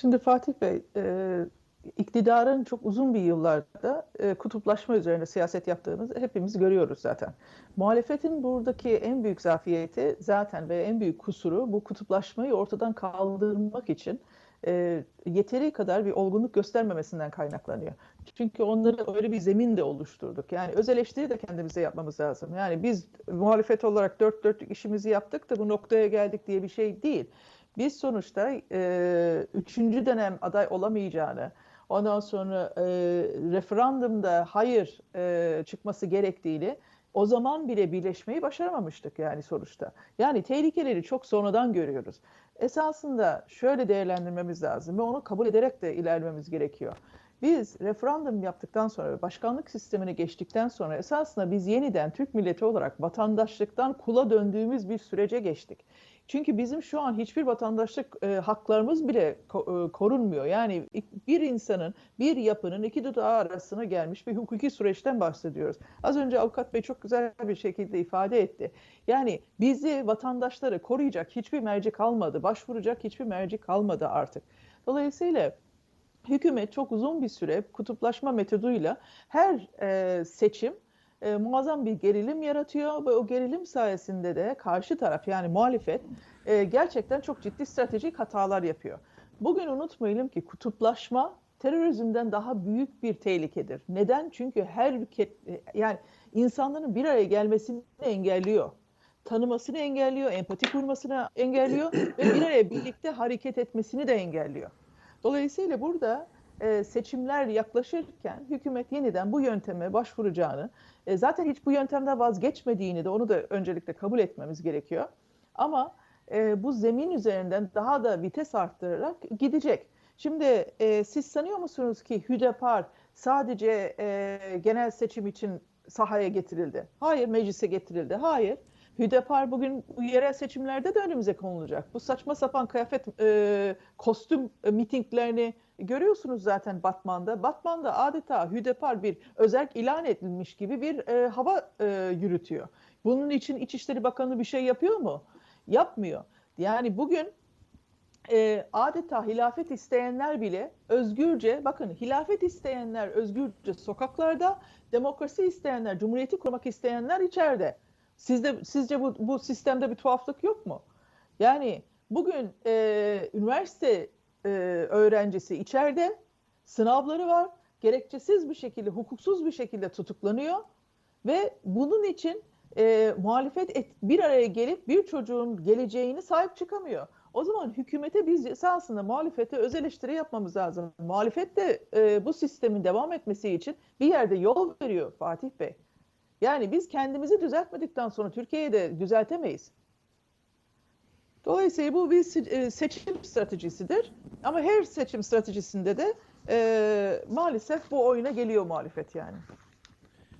Şimdi Fatih Bey, e, iktidarın çok uzun bir yıllarda e, kutuplaşma üzerine siyaset yaptığını hepimiz görüyoruz zaten. Muhalefetin buradaki en büyük zafiyeti zaten ve en büyük kusuru bu kutuplaşmayı ortadan kaldırmak için e, yeteri kadar bir olgunluk göstermemesinden kaynaklanıyor. Çünkü onları öyle bir zemin de oluşturduk. Yani öz eleştiri de kendimize yapmamız lazım. Yani biz muhalefet olarak dört dörtlük işimizi yaptık da bu noktaya geldik diye bir şey değil. Biz sonuçta e, üçüncü dönem aday olamayacağını, ondan sonra e, referandumda hayır e, çıkması gerektiğini o zaman bile birleşmeyi başaramamıştık yani sonuçta. Yani tehlikeleri çok sonradan görüyoruz. Esasında şöyle değerlendirmemiz lazım ve onu kabul ederek de ilerlememiz gerekiyor. Biz referandum yaptıktan sonra ve başkanlık sistemine geçtikten sonra esasında biz yeniden Türk milleti olarak vatandaşlıktan kula döndüğümüz bir sürece geçtik. Çünkü bizim şu an hiçbir vatandaşlık e, haklarımız bile ko- e, korunmuyor. Yani bir insanın, bir yapının iki dudağı arasına gelmiş bir hukuki süreçten bahsediyoruz. Az önce avukat bey çok güzel bir şekilde ifade etti. Yani bizi vatandaşları koruyacak hiçbir merci kalmadı, başvuracak hiçbir merci kalmadı artık. Dolayısıyla hükümet çok uzun bir süre kutuplaşma metoduyla her e, seçim e, muazzam bir gerilim yaratıyor ve o gerilim sayesinde de karşı taraf yani muhalefet e, gerçekten çok ciddi stratejik hatalar yapıyor. Bugün unutmayalım ki kutuplaşma terörizmden daha büyük bir tehlikedir. Neden? Çünkü her ülke e, yani insanların bir araya gelmesini engelliyor. Tanımasını engelliyor, empati kurmasını engelliyor ve bir araya birlikte hareket etmesini de engelliyor. Dolayısıyla burada e, seçimler yaklaşırken hükümet yeniden bu yönteme başvuracağını, e, zaten hiç bu yöntemden vazgeçmediğini de onu da öncelikle kabul etmemiz gerekiyor. Ama e, bu zemin üzerinden daha da vites arttırarak gidecek. Şimdi e, siz sanıyor musunuz ki Hüdapar sadece e, genel seçim için sahaya getirildi? Hayır, meclise getirildi. Hayır. Hüdapar bugün bu yerel seçimlerde de önümüze konulacak. Bu saçma sapan kıyafet, e, kostüm e, mitinglerini görüyorsunuz zaten Batman'da. Batman'da adeta Hüdapar bir özel ilan edilmiş gibi bir e, hava e, yürütüyor. Bunun için İçişleri Bakanı bir şey yapıyor mu? Yapmıyor. Yani bugün e, adeta hilafet isteyenler bile özgürce, bakın hilafet isteyenler özgürce sokaklarda, demokrasi isteyenler, cumhuriyeti kurmak isteyenler içeride. Sizde, sizce bu, bu sistemde bir tuhaflık yok mu? Yani bugün e, üniversite e, öğrencisi içeride sınavları var. Gerekçesiz bir şekilde, hukuksuz bir şekilde tutuklanıyor ve bunun için e, muhalefet et, bir araya gelip bir çocuğun geleceğini sahip çıkamıyor. O zaman hükümete biz esasında muhalefete öz eleştiri yapmamız lazım. Muhalefet de e, bu sistemin devam etmesi için bir yerde yol veriyor Fatih Bey. Yani biz kendimizi düzeltmedikten sonra Türkiye'yi de düzeltemeyiz. Dolayısıyla bu bir seçim stratejisidir. Ama her seçim stratejisinde de e, maalesef bu oyuna geliyor muhalefet yani.